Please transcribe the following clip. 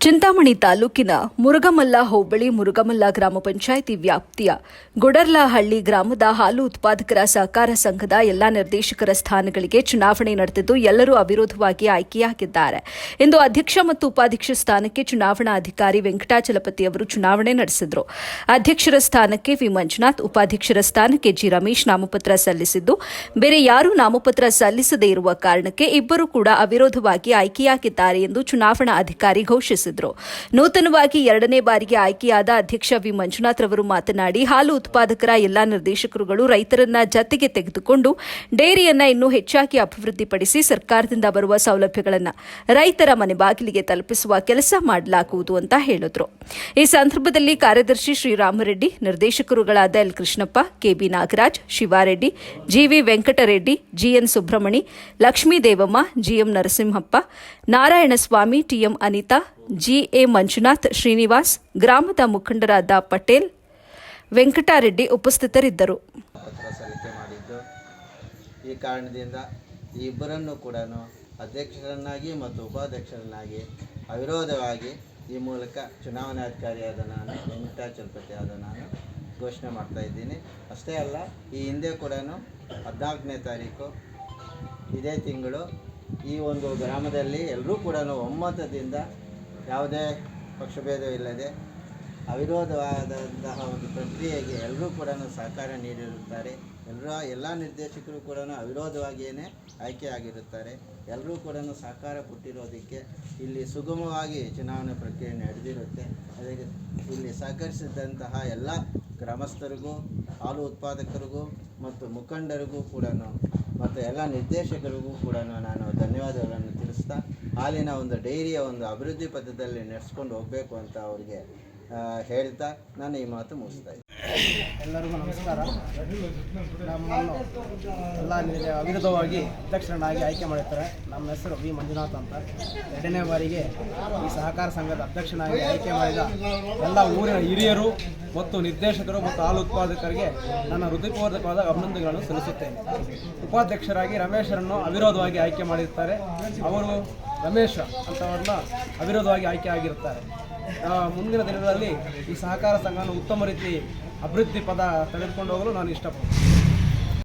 ಚಿಂತಾಮಣಿ ತಾಲೂಕಿನ ಮುರುಗಮಲ್ಲ ಹೋಬಳಿ ಮುರುಗಮಲ್ಲ ಗ್ರಾಮ ಪಂಚಾಯಿತಿ ವ್ಯಾಪ್ತಿಯ ಗುಡರ್ಲಹಳ್ಳಿ ಗ್ರಾಮದ ಹಾಲು ಉತ್ಪಾದಕರ ಸಹಕಾರ ಸಂಘದ ಎಲ್ಲಾ ನಿರ್ದೇಶಕರ ಸ್ಥಾನಗಳಿಗೆ ಚುನಾವಣೆ ನಡೆದಿದ್ದು, ಎಲ್ಲರೂ ಅವಿರೋಧವಾಗಿ ಆಯ್ಕೆಯಾಗಿದ್ದಾರೆ. ಇಂದು ಅಧ್ಯಕ್ಷ ಮತ್ತು ಉಪಾಧ್ಯಕ್ಷ ಸ್ಥಾನಕ್ಕೆ ಚುನಾವಣಾಧಿಕಾರಿ ವೆಂಕಟಾಚಲಪತಿ ಅವರು ಚುನಾವಣೆ ನಡೆಸಿದರು. ಅಧ್ಯಕ್ಷರ ಸ್ಥಾನಕ್ಕೆ ವಿ. ಮಂಜುನಾಥ್, ಉಪಾಧ್ಯಕ್ಷರ ಸ್ಥಾನಕ್ಕೆ ಜಿ. ರಮೇಶ್ ನಾಮಪತ್ರ ಸಲ್ಲಿಸಿದ್ದು, ಬೇರೆ ಯಾರೂ ನಾಮಪತ್ರ ಸಲ್ಲಿಸದೇ ಇರುವ ಕಾರಣಕ್ಕೆ ಇಬ್ಬರು ಕೂಡ ಅವಿರೋಧವಾಗಿ ಆಯ್ಕೆಯಾಗಿದ್ದಾರೆ ಎಂದು ಚುನಾವಣಾ ಅಧಿಕಾರಿ ಘೋಷಿಸಿದರು. ನೂತನವಾಗಿ ಎರಡನೇ ಬಾರಿಗೆ ಆಯ್ಕೆಯಾದ ಅಧ್ಯಕ್ಷ ವಿ. ಮಂಜುನಾಥ್ ರವರು ಮಾತನಾಡಿ, ಹಾಲು ಉತ್ಪಾದಕರ ಎಲ್ಲಾ ನಿರ್ದೇಶಕರುಗಳು ರೈತರನ್ನ ಜತೆಗೆ ತೆಗೆದುಕೊಂಡು ಡೈರಿಯನ್ನ ಇನ್ನೂ ಹೆಚ್ಚಾಗಿ ಅಭಿವೃದ್ಧಿಪಡಿಸಿ ಸರ್ಕಾರದಿಂದ ಬರುವ ಸೌಲಭ್ಯಗಳನ್ನು ರೈತರ ಮನೆ ಬಾಗಿಲಿಗೆ ತಲುಪಿಸುವ ಕೆಲಸ ಮಾಡಲಾಗುವುದು ಅಂತ ಹೇಳಿದ್ರು. ಈ ಸಂದರ್ಭದಲ್ಲಿ ಕಾರ್ಯದರ್ಶಿ Sriramareddy, ನಿರ್ದೇಶಕರುಗಳಾದ L. Krishnappa KB Nagaraj, Shivareddy GV Venkatareddy GN Subramani, Lakshmi Devamma GM Narasimhappa, Narayanaswamy TM Anitha GA Manjunath Srinivas, ಗ್ರಾಮದ ಮುಖಂಡರಾದ ಪಟೇಲ್, ವೆಂಕಟಾರೆಡ್ಡಿ ಉಪಸ್ಥಿತರಿದ್ದರು. ಈ ಕಾರಣದಿಂದ ಇಬ್ಬರನ್ನು ಕೂಡ ಅಧ್ಯಕ್ಷರನ್ನಾಗಿ ಮತ್ತು ಉಪಾಧ್ಯಕ್ಷರನ್ನಾಗಿ ಅವಿರೋಧವಾಗಿ ಈ ಮೂಲಕ ಚುನಾವಣಾಧಿಕಾರಿಯಾದ ನಾನು ವೆಂಕಟಾಚಲಪತಿ ಆದ ನಾನು ಘೋಷಣೆ ಮಾಡ್ತಾ ಇದ್ದೀನಿ. ಅಷ್ಟೇ ಅಲ್ಲ, ಈ ಹಿಂದೆ ಕೂಡ ಹದಿನಾಲ್ಕನೇ ತಾರೀಕು, ಇದೇ ತಿಂಗಳು ಈ ಒಂದು ಗ್ರಾಮದಲ್ಲಿ ಎಲ್ಲರೂ ಕೂಡ ಒಮ್ಮತದಿಂದ ಯಾವುದೇ ಪಕ್ಷಭೇದವಿಲ್ಲದೆ ಅವಿರೋಧವಾದಂತಹ ಒಂದು ಪ್ರಕ್ರಿಯೆಗೆ ಎಲ್ಲರೂ ಕೂಡ ಸಹಕಾರ ನೀಡಿರುತ್ತಾರೆ. ಎಲ್ಲರ ಎಲ್ಲ ನಿರ್ದೇಶಕರು ಕೂಡ ಅವಿರೋಧವಾಗಿಯೇ ಆಯ್ಕೆಯಾಗಿರುತ್ತಾರೆ ಎಲ್ಲರೂ ಕೂಡ ಸಹಕಾರ ಕೊಟ್ಟಿರೋದಕ್ಕೆ ಇಲ್ಲಿ ಸುಗಮವಾಗಿ ಚುನಾವಣೆ ಪ್ರಕ್ರಿಯೆ ನಡೆದಿರುತ್ತೆ. ಅದಕ್ಕೆ ಇಲ್ಲಿ ಸಹಕರಿಸಿದಂತಹ ಎಲ್ಲ ಗ್ರಾಮಸ್ಥರಿಗೂ, ಹಾಲು ಉತ್ಪಾದಕರಿಗೂ ಮತ್ತು ಮುಖಂಡರಿಗೂ ಕೂಡ ಮತ್ತು ಎಲ್ಲ ನಿರ್ದೇಶಕರಿಗೂ ಕೂಡ ನಾನು ಧನ್ಯವಾದಗಳನ್ನು ತಿಳಿಸ್ತಾ, ಹಾಲಿನ ಒಂದು ಡೈರಿಯ ಒಂದು ಅಭಿವೃದ್ಧಿ ಪಥದಲ್ಲಿ ನಡೆಸ್ಕೊಂಡು ಹೋಗಬೇಕು ಅಂತ ಅವರಿಗೆ ಹೇಳ್ತಾ ನಾನು ಈ ಮಾತು ಮುಗಿಸ್ತಾ ಇದ್ದೀನಿ. ಎಲ್ಲರಿಗೂ ನಮಸ್ಕಾರ. ನಮ್ಮನ್ನು ಎಲ್ಲ ಅವಿರೋಧವಾಗಿ ಅಧ್ಯಕ್ಷರನ್ನಾಗಿ ಆಯ್ಕೆ ಮಾಡಿರ್ತಾರೆ. ನಮ್ಮ ಹೆಸರು ವಿ. ಮಂಜುನಾಥ್ ಅಂತ. ಎರಡನೇ ಬಾರಿಗೆ ಈ ಸಹಕಾರ ಸಂಘದ ಅಧ್ಯಕ್ಷನಾಗಿ ಆಯ್ಕೆ ಮಾಡಿದ ಎಲ್ಲ ಊರಿನ ಹಿರಿಯರು ಮತ್ತು ನಿರ್ದೇಶಕರು ಮತ್ತು ಹಾಲು ಉತ್ಪಾದಕರಿಗೆ ನನ್ನ ಹೃದಯಪೂರ್ವಕವಾದ ಅಭಿನಂದನೆಗಳನ್ನು ಸಲ್ಲಿಸುತ್ತೇನೆ. ಉಪಾಧ್ಯಕ್ಷರಾಗಿ ರಮೇಶರನ್ನು ಅವಿರೋಧವಾಗಿ ಆಯ್ಕೆ ಮಾಡಿರ್ತಾರೆ. ಅವರು ರಮೇಶ್ ಅಂತವ್ರನ್ನ ಅವಿರೋಧವಾಗಿ ಆಯ್ಕೆ ಆಗಿರ್ತಾರೆ ಮುಂದಿನ ದಿನಗಳಲ್ಲಿ ಈ ಸಹಕಾರ ಸಂಘವನ್ನು ಉತ್ತಮ ರೀತಿ ಅಭಿವೃದ್ಧಿ ಪದ ತೆಗೆದುಕೊಂಡು ಹೋಗಲು ನಾನು ಇಷ್ಟಪಡ್ತೀನಿ.